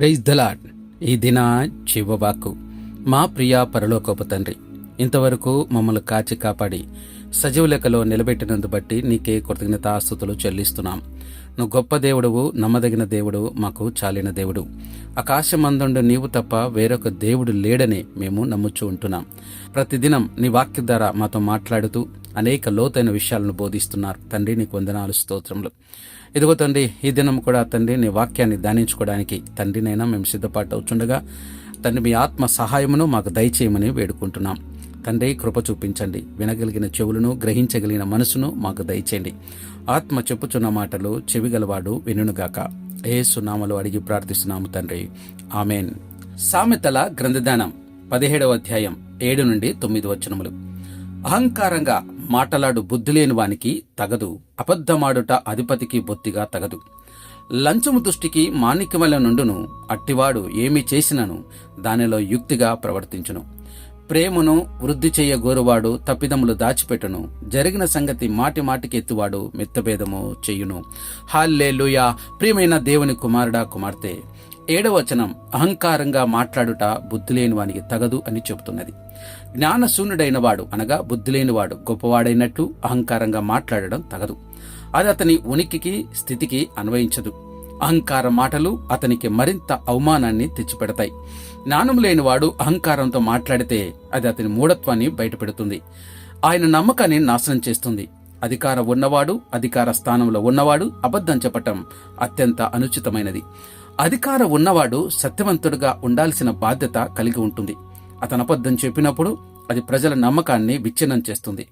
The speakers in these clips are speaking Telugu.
ప్రైజ్ దలాడ్ ఈ దిన చివవాకు మా ప్రియ పరలోకపు తండ్రి ఇంతవరకు మమ్మల్ని కాచి కాపాడి సజీవ లెక్కలో నిలబెట్టినందు బట్టి నీకే కృతజ్ఞతాస్తుతులు చెల్లిస్తున్నాం. నువ్వు గొప్ప దేవుడువు నమ్మదగిన దేవుడు మాకు చాలిన దేవుడు. ఆకాశమందుండు నీవు తప్ప వేరొక దేవుడు లేడని మేము నమ్ముచూ ఉంటున్నాం. ప్రతిదినం నీ వాక్య ద్వారా మాతో మాట్లాడుతూ అనేక లోతైన విషయాలను బోధిస్తున్నారు. తండ్రి నీకు వందనాలు స్తోత్రములు. ఇదిగో తండ్రి ఈ దినం కూడా తండ్రి నీ వాక్యాన్ని ధ్యానించుకోవడానికి తండ్రినైనా మేము సిద్ధపాటు అవుతుండగా తండ్రి మీ ఆత్మ సహాయమును మాకు దయచేయమని వేడుకుంటున్నాం. తండ్రి కృప చూపించండి. వినగలిగిన చెవులను గ్రహించగలిగిన మనసును మాకు దయచేయండి. ఆత్మ చెప్పుచున్న మాటలు చెవిగలవాడు వినుగాక ఏ సునామలు అడిగి ప్రార్థిస్తున్నాము తండ్రి. ఆమెన్. సామెతల గ్రంథదానం పదిహేడవ అధ్యాయం ఏడు నుండి తొమ్మిది వచనములు. అహంకారంగా మాటలాడు బుద్ధి లేని వానికి తగదు అబద్ధమాడుట అధిపతికి బొత్తిగా తగదు. లంచము దృష్టికి మాణిక్యముల నుండును అట్టివాడు ఏమి చేసినను దానిలో యుక్తిగా ప్రవర్తించును. ప్రేమను వృద్ధి చేయగోరువాడు గోరువాడు తప్పిదములు దాచిపెట్టును. జరిగిన సంగతి మాటి మాటికి ఎత్తువాడు మిత్తభేదము చెయ్యును హాల్లే ప్రియమైన దేవుని కుమారుడా కుమార్తె! ఏడవచనం అహంకారంగా మాట్లాడుట బుద్ధి లేని వానికి తగదు అని చెబుతున్నది. జ్ఞానశూన్యుడైన వాడు అనగా బుద్ధి లేనివాడు గొప్పవాడైనట్టు అహంకారంగా మాట్లాడడం తగదు. అది అతని ఉనికికి స్థితికి అన్వయించదు. అహంకార మాటలు అతనికి మరింత అవమానాన్ని తెచ్చిపెడతాయి. జ్ఞానం లేనివాడు అహంకారంతో మాట్లాడితే అది అతని మూఢత్వాన్ని బయటపెడుతుంది. ఆయన నమ్మకాన్ని నాశనం చేస్తుంది. అధికారం ఉన్నవాడు అధికార స్థానంలో ఉన్నవాడు అబద్ధం చెప్పటం అత్యంత అనుచితమైనది. అధికారం ఉన్నవాడు సత్యవంతుడుగా ఉండాల్సిన బాధ్యత కలిగి ఉంటుంది. అతను అబద్ధం చెప్పినప్పుడు అది ప్రజల నమ్మకాన్ని విచ్ఛిన్నం చేస్తుంది.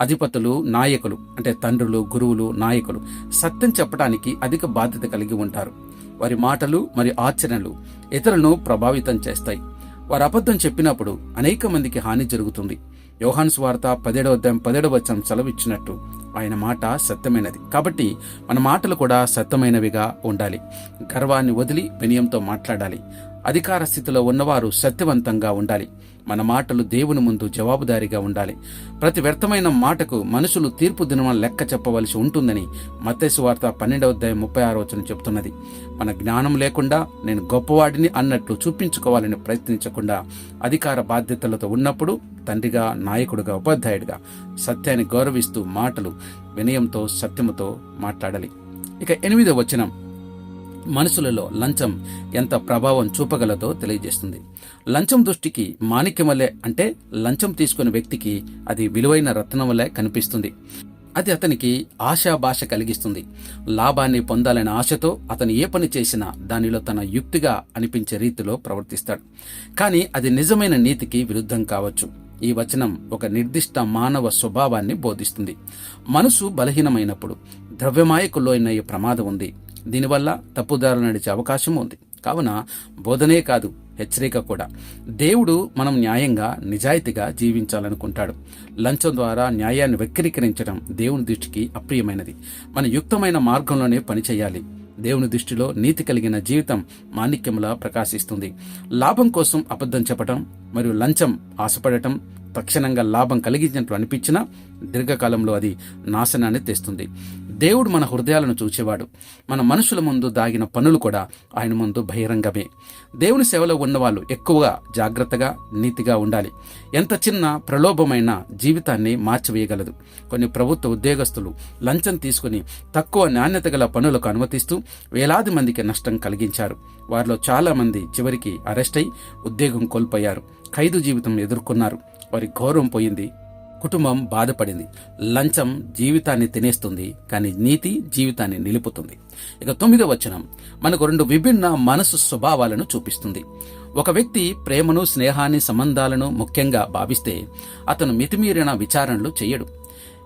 అధిపతులు నాయకులు అంటే తండ్రులు గురువులు నాయకులు సత్యం చెప్పడానికి అధిక బాధ్యత కలిగి ఉంటారు. వారి మాటలు మరియు ఆచరణలు ఇతరులను ప్రభావితం చేస్తాయి. వారు అబద్ధం చెప్పినప్పుడు అనేక మందికి హాని జరుగుతుంది. యోహాన్ స్వార్త పదేడవ అధ్యాయం పదేడవ వచనం సెలవిచ్చినట్టు ఆయన మాట సత్యమైనది. కాబట్టి మన మాటలు కూడా సత్యమైనవిగా ఉండాలి. గర్వాన్ని వదిలి వినయంతో మాట్లాడాలి. అధికార స్థితిలో ఉన్నవారు సత్యవంతంగా ఉండాలి. మన మాటలు దేవుని ముందు జవాబుదారీగా ఉండాలి. ప్రతి వ్యర్థమైన మాటకు మనుషులు తీర్పు దినమ లెక్క చెప్పవలసి ఉంటుందని మత్స్సు వార్త పన్నెండవ అధ్యాయం ముప్పై ఆరో వచనం చెబుతున్నది మన జ్ఞానం లేకుండా నేను గొప్పవాడిని అన్నట్లు చూపించుకోవాలని ప్రయత్నించకుండా అధికార బాధ్యతలతో ఉన్నప్పుడు తండ్రిగా నాయకుడిగా ఉపాధ్యాయుడిగా సత్యాన్ని గౌరవిస్తూ మాటలు వినయంతో సత్యముతో మాట్లాడాలి. ఇక ఎనిమిదవ వచనం. మనుషులలో లంచం ఎంత ప్రభావం చూపగలదో తెలియజేస్తుంది. లంచం దృష్టికి మాణిక్యమలే అంటే లంచం తీసుకున్న వ్యక్తికి అది విలువైన రత్నం వలె కనిపిస్తుంది. అది అతనికి ఆశాభాష కలిగిస్తుంది. లాభాన్ని పొందాలనే ఆశతో అతను ఏ పని చేసినా దానిలో తన యుక్తిగా అనిపించే రీతిలో ప్రవర్తిస్తాడు. కానీ అది నిజమైన నీతికి విరుద్ధం కావచ్చు. ఈ వచనం ఒక నిర్దిష్ట మానవ స్వభావాన్ని బోధిస్తుంది. మనసు బలహీనమైనప్పుడు ద్రవ్యమాయకు లోనయ్యే ప్రమాదం ఉంది. దీనివల్ల తప్పుదారులు నడిచే అవకాశం ఉంది. కావున బోధనే కాదు హెచ్చరిక కూడా. దేవుడు మనం న్యాయంగా నిజాయితీగా జీవించాలనుకుంటాడు. లంచం ద్వారా న్యాయాన్ని వక్రీకరించడం దేవుని దృష్టికి అప్రియమైనది. మన యుక్తమైన మార్గంలోనే పనిచేయాలి దేవుని దృష్టిలో నీతి కలిగిన జీవితం మాణిక్యములా ప్రకాశిస్తుంది. లాభం కోసం అబద్ధం చెప్పటం మరియు లంచం ఆశపడటం తక్షణంగా లాభం కలిగించినట్లు అనిపించినా దీర్ఘకాలంలో అది నాశనాన్ని తెస్తుంది. దేవుడు మన హృదయాలను చూచేవాడు. మన మనుషుల ముందు దాగిన పనులు కూడా ఆయన ముందు బహిరంగమే. దేవుని సేవలో ఉన్నవాళ్ళు ఎక్కువగా జాగ్రత్తగా నీతిగా ఉండాలి. ఎంత చిన్న ప్రలోభమైన జీవితాన్ని మార్చివేయగలదు. కొన్ని ప్రభుత్వ ఉద్యోగస్తులు లంచం తీసుకుని తక్కువ నాణ్యత గల పనులకు అనుమతిస్తూ వేలాది మందికి నష్టం కలిగించారు. వారిలో చాలామంది చివరికి అరెస్ట్ అయి ఉద్యోగం కోల్పోయారు. ఖైదు జీవితం ఎదుర్కొన్నారు. వారి గౌరవం పోయింది. కుటుంబం బాధపడింది. లంచం జీవితాన్ని తినేస్తుంది కానీ నీతి జీవితాన్ని నిలుపుతుంది. ఇక తొమ్మిదో వచనం. మనకు రెండు విభిన్న మనసు స్వభావాలను చూపిస్తుంది. ఒక వ్యక్తి ప్రేమను స్నేహాన్ని సంబంధాలను ముఖ్యంగా భావిస్తే అతను మితిమీరిన విచారణలు చేయడు.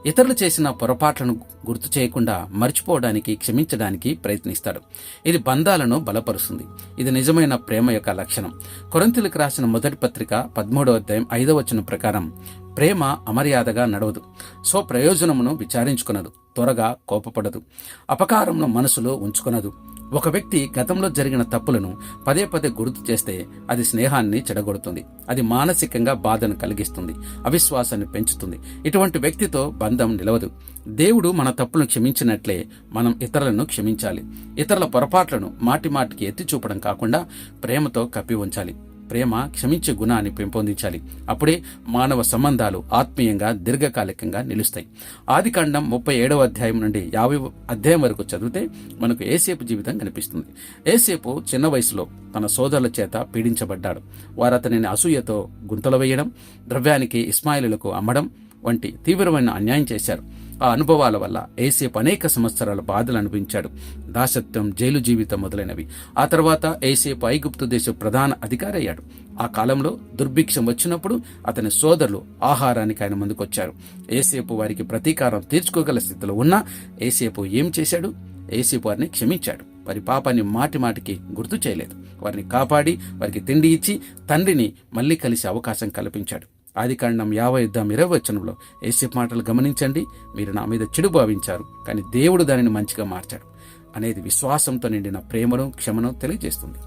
ఇతరులు చేసిన పొరపాట్లను గుర్తు చేయకుండా మర్చిపోవడానికి క్షమించడానికి ప్రయత్నిస్తాడు. ఇది బంధాలను బలపరుస్తుంది. ఇది నిజమైన ప్రేమ యొక్క లక్షణం. కొరంతిలకు రాసిన మొదటి పత్రిక పదమూడవ అధ్యాయం ఐదవ వచనం ప్రకారం ప్రేమ అమర్యాదగా నడవదు. సో ప్రయోజనమును విచారించుకునదు. త్వరగా కోపపడదు. అపకారమును మనసులో ఉంచుకొనదు. ఒక వ్యక్తి గతంలో జరిగిన తప్పులను పదే పదే గుర్తు చేస్తే అది స్నేహాన్ని చెడగొడుతుంది. అది మానసికంగా బాధను కలిగిస్తుంది. అవిశ్వాసాన్ని పెంచుతుంది. ఇటువంటి వ్యక్తితో బంధం నిలవదు. దేవుడు మన తప్పులను క్షమించినట్లే మనం ఇతరులను క్షమించాలి. ఇతరుల పొరపాట్లను మాటి మాటికి ఎత్తి చూపడం కాకుండా ప్రేమతో కప్పి ఉంచాలి. ప్రేమ క్షమించే గుణాన్ని పెంపొందించాలి. అప్పుడే మానవ సంబంధాలు ఆత్మీయంగా దీర్ఘకాలికంగా నిలుస్తాయి. ఆదికాండం ముప్పై ఏడవ అధ్యాయం నుండి యాభై అధ్యాయం వరకు చదివితే మనకు ఏసేపు జీవితం కనిపిస్తుంది. ఏసేపు చిన్న వయసులో తన సోదరుల చేత పీడించబడ్డాడు. వారు అతనిని అసూయతో గుంతలు వేయడం ద్రవ్యానికి ఇస్మాయిలులకు అమ్మడం వంటి తీవ్రమైన అన్యాయం చేశారు. ఆ అనుభవాల వల్ల ఏసేపు అనేక సంవత్సరాల బాధలు అనిపించాడు దాసత్వం జైలు జీవితం మొదలైనవి. ఆ తర్వాత ఏసేపు ఐగుప్తు దేశ ప్రధాన అధికారి అయ్యాడు ఆ కాలంలో దుర్భిక్షం వచ్చినప్పుడు అతని సోదరులు ఆహారానికి ఆయన ముందుకొచ్చారు. ఏసేపు వారికి ప్రతీకారం తీర్చుకోగల స్థితిలో ఉన్నా ఏసేపు ఏం చేశాడు? ఏసేపు వారిని క్షమించాడు. వారి పాపాన్ని మాటి మాటికి గుర్తు చేయలేదు. వారిని కాపాడి వారికి తిండి ఇచ్చి తండ్రిని మళ్ళీ కలిసే అవకాశం కల్పించాడు. ఆదికాండం యాభై యుద్ధం ఇరవై వచనంలో ఏసేపు మాటలు గమనించండి. మీరు నా మీద చెడు భావించారు కానీ దేవుడు దానిని మంచిగా మార్చాడు అనేది విశ్వాసంతో నిండిన ప్రేమను క్షమను తెలియజేస్తుంది.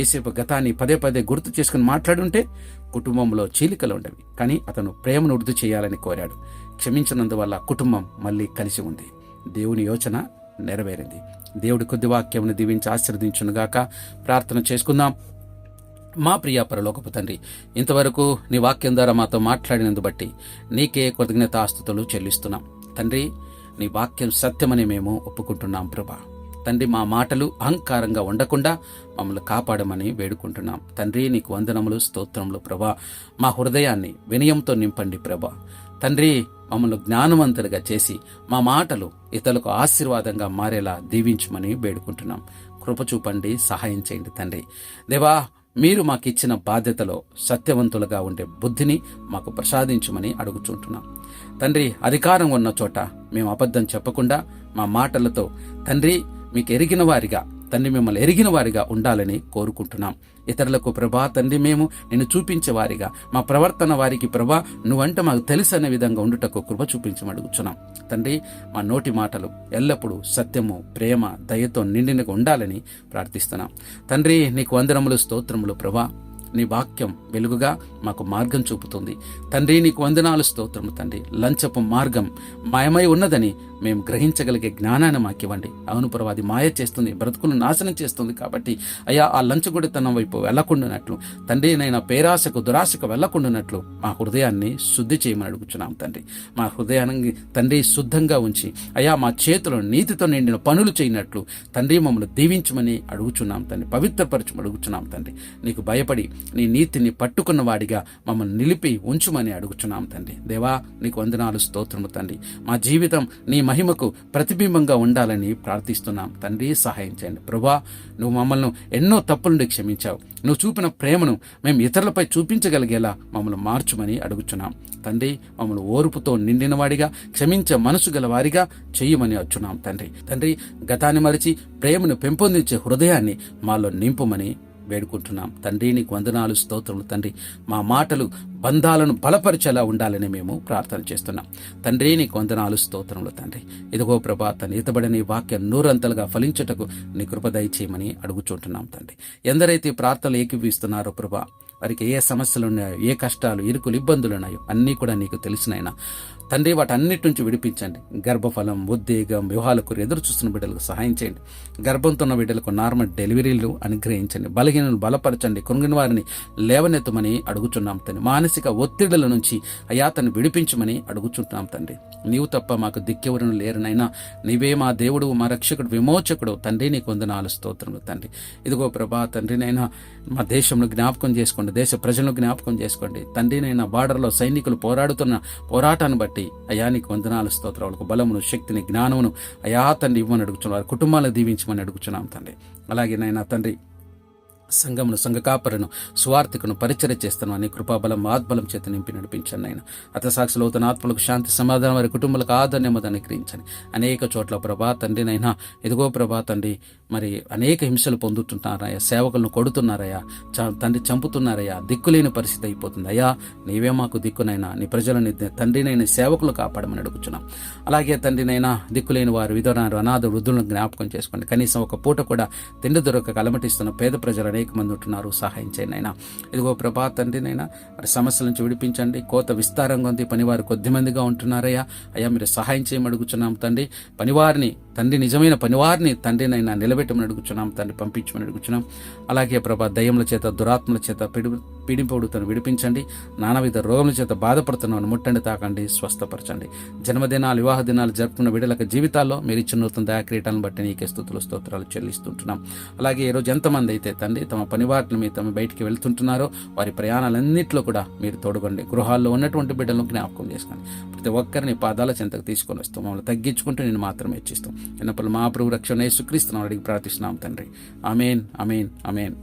ఏసేపు గతాన్ని పదే పదే గుర్తు చేసుకుని మాట్లాడుంటే కుటుంబంలో చీలికలు ఉండవి కానీ అతను ప్రేమను వృద్ధి చేయాలని కోరాడు. క్షమించినందువల్ల కుటుంబం మళ్ళీ కలిసి ఉంది. దేవుని యోచన నెరవేరింది. దేవుడి కొద్ది వాక్యమును దీవించి ఆశీర్వదించునుగాక. ప్రార్థన చేసుకుందాం. మా ప్రియ పరలోకపు తండ్రి ఇంతవరకు నీ వాక్యం ద్వారా మాతో మాట్లాడినందు బట్టి నీకే కృతజ్ఞత ఆస్తుతులు చెల్లిస్తున్నాం. తండ్రి నీ వాక్యం సత్యమని మేము ఒప్పుకుంటున్నాం ప్రభా. తండ్రి మా మాటలు అహంకారంగా ఉండకుండా మమ్మల్ని కాపాడమని వేడుకుంటున్నాం. తండ్రి నీకు వందనములు స్తోత్రములు ప్రభా. మా హృదయాన్ని వినయంతో నింపండి ప్రభా. తండ్రి మమ్మల్ని జ్ఞానవంతులుగా చేసి మా మాటలు ఇతరులకు ఆశీర్వాదంగా మారేలా దీవించమని వేడుకుంటున్నాం. కృప చూపండి సహాయం చేయండి తండ్రి. దేవా మీరు మాకిచ్చిన బాధ్యతలో సత్యవంతులుగా ఉండే బుద్ధిని మాకు ప్రసాదించమని అడుగుచుంటున్నాం. తండ్రి అధికారం ఉన్న చోట మేము అబద్ధం చెప్పకుండా మా మాటలతో తండ్రి మీకు ఎరిగిన వారిగా తండ్రి మిమ్మల్ని ఎరిగిన వారిగా ఉండాలని కోరుకుంటున్నాం. ఇతరులకు ప్రభా తండ్రి మేము నిన్ను చూపించే వారిగా మా ప్రవర్తన వారికి ప్రభా నువ్వంటే మాకు తెలుసు అనే విధంగా ఉండుటకు కృప చూపించమడుగుచున్నాం తండ్రి మా నోటి మాటలు ఎల్లప్పుడూ సత్యము ప్రేమ దయతో నిండినగా ఉండాలని ప్రార్థిస్తున్నాం. తండ్రి నీకు వందనములు స్తోత్రములు ప్రభా. నీ వాక్యం వెలుగుగా మాకు మార్గం చూపుతుంది. తండ్రి నీకు వందనాలు స్తోత్రము తండ్రి. లంచపు మార్గం మాయమై ఉన్నదని మేము గ్రహించగలిగే జ్ఞానాన్ని మాకివ్వండి. అవును ప్రభు అది మాయ చేస్తుంది బ్రతుకును నాశనం చేస్తుంది కాబట్టి అయ్యా ఆ లంచగొడితనం వైపు వెళ్ళకుండానట్లు తండ్రి నైనా పేరాశకు దురాశకు వెళ్ళకుండానట్లు మా హృదయాన్ని శుద్ధి చేయమని అడుగుచున్నాం తండ్రి. మా హృదయాన్ని తండ్రి శుద్ధంగా ఉంచి అయ్యా మా చేతులు నీతితో నిండిన పనులు చేయనట్లు తండ్రి మమ్మల్ని దీవించమని అడుగుచున్నాం తండ్రి. పవిత్రపరచమని అడుగుచున్నాం తండ్రి. నీకు భయపడి నీ నీతిని పట్టుకున్న వాడిగా మమ్మల్ని నిలిపి ఉంచుమని అడుగుచున్నాం తండ్రి. దేవా నీకు వందనాలు స్తోత్రము తండ్రి. మా జీవితం నీ మహిమకు ప్రతిబింబంగా ఉండాలని ప్రార్థిస్తున్నాం తండ్రి. సహాయం చేయండి. ప్రభా నువ్వు మమ్మల్ని ఎన్నో తప్పుల నుండి క్షమించావు. నువ్వు చూపిన ప్రేమను మేము ఇతరులపై చూపించగలిగేలా మమ్మల్ని మార్చుమని అడుగుచున్నాం తండ్రి. మమ్మల్ని ఓర్పుతో నిండినవాడిగా క్షమించే మనసు గల వారిగా చెయ్యమని వచ్చున్నాం తండ్రి. తండ్రి గతాన్ని మరిచి ప్రేమను పెంపొందించే హృదయాన్ని మాలో నింపుమని వేడుకుంటున్నాం. తండ్రి నీకు వందనాలు స్తోత్రములు. తండ్రి మా మాటలు బంధాలను బలపరిచేలా ఉండాలని మేము ప్రార్థన చేస్తున్నాం. తండ్రి నీకు వందనాలు స్తోత్రములు తండ్రి. ఇదిగో ప్రభా తన ఈతబడని వాక్యం నూరంతలుగా ఫలించుటకు నీ కృప దయచేయమని అడుగుచుంటున్నాం తండ్రి. ఎందరైతే ప్రార్థనలు ఏకీవిస్తున్నారో ప్రభా వారికి ఏ సమస్యలు ఉన్నాయో ఏ కష్టాలు ఇరుకులు ఇబ్బందులు ఉన్నాయో అన్నీ కూడా నీకు తెలిసినైనా తండ్రి వాటన్నిటి నుంచి విడిపించండి. గర్భఫలం ఉద్వేగం వివాహాలకు ఎదురు చూస్తున్న బిడ్డలకు సహాయం చేయండి. గర్భంతో ఉన్న బిడ్డలకు నార్మల్ డెలివరీలు అనుగ్రహించండి. బలహీనలు బలపరచండి. కృంగిన వారిని లేవనెత్తమని అడుగుచున్నాం తండ్రి. మానసిక ఒత్తిడుల నుంచి అయా తను విడిపించమని అడుగుచుంటున్నాం తండ్రి. నీవు తప్ప మాకు దిక్కెవరను లేరనైనా నీవే మా దేవుడు మా రక్షకుడు విమోచకుడు. తండ్రి నీకు వందనాలు స్తోత్రములు తండ్రి. ఇదిగో ప్రభా తండ్రినైనా మా దేశంలో జ్ఞాపకం చేసుకోండి. దేశ ప్రజలను జ్ఞాపకం చేసుకోండి. తండ్రినైనా బార్డర్లో సైనికులు పోరాడుతున్న పోరాటాన్ని బట్టి అయా నీకు వందనాలు స్తోత్రాలకు బలమును శక్తిని జ్ఞానమును అయా తండ్రి ఇవ్వమని అడుగుతున్నారు కుటుంబాలను దీవించమని అడుగుతున్నాం తండ్రి. అలాగే నైనా తండ్రి సంఘమును సంఘకాపరను స్వార్థికను పరిచయ చేస్తాను అని కృపాబలం ఆత్బలం చేత నింపి నడిపించండి ఆయన అతసాక్షులు అవుతున్న ఆత్మలకు శాంతి సమాధానం వారి కుటుంబాలకు ఆదరణ్యమత అనుగ్రహించండి అనేక చోట్ల ప్రభా తండ్రినైనా ఇదిగో ప్రభా తండ్రి మరి అనేక హింసలు పొందుతున్నారయ్యా సేవకులను కొడుతున్నారయ్యా తండ్రి చంపుతున్నారయ్యా దిక్కులేని పరిస్థితి అయిపోతుంది. అయ్యా నీవే మాకు దిక్కునైనా నీ ప్రజలని తండ్రినైనా సేవకులు కాపాడమని అడుగుచున్నాం. అలాగే తండ్రినైనా దిక్కులేని వారు విధవనారు అనాథ వృద్ధులను జ్ఞాపకం చేసుకోండి. కనీసం ఒక పూట కూడా తిండి దొరకక అలమటిస్తున్న పేద ప్రజలు అనేక మంది ఉంటున్నారు. సహాయం చేయండి అయినా. ఇదిగో ప్రభా తండ్రినైనా మరి సమస్యల నుంచి విడిపించండి. కోత విస్తారంగా ఉంది. పనివారు కొద్ది మందిగా ఉంటున్నారయ్యా. అయ్యా మీరు సహాయం చేయమని అడుగుచున్నాం తండ్రి. పనివారిని తండ్రి నిజమైన పనివారిని తండ్రినైనా పెట్టమని అడుగుచున్నాం తండ్రి పంపించమని అడుగుచున్నాం. అలాగే ప్రభా దయ్యముల చేత దురాత్మల చేత పిడి పీడింపడుతున్న విడిపించండి. నానావిధ రోగముల చేత బాధపడుతున్నాను ముట్టండి తాకండి స్వస్థపరచండి. జన్మదినాలు వివాహ దినాలు జరుపుకున్న విడుదలకు జీవితాల్లో మీరు ఇచ్చిన నూతన దయాక్రీటాలను బట్టి నీకే స్థుతులు స్తోత్రాలు చెల్లిస్తుంటున్నాం. అలాగే ఈరోజు ఎంతమంది అయితే తండ్రి తమ పనివాటిని మీ తమ బయటికి వెళ్తుంటున్నారో వారి ప్రయాణాలన్నింటిలో కూడా మీరు తోడుగండి. గృహాల్లో ఉన్నటువంటి బిడ్డలను జ్ఞాపకం చేసుకోండి. ప్రతి ఒక్కరిని పాదాల చెంతకు తీసుకొని వస్తాం మమ్మల్ని తగ్గించుకుంటూ నేను మాత్రమే ఇచ్చిస్తాం. చిన్నప్పుడు మా ప్రభు రక్షణ యేసుక్రీస్తున్నాం అడిగి ప్రార్థిస్తున్నాం తండ్రి. అమేన్ అమేన్ అమేన్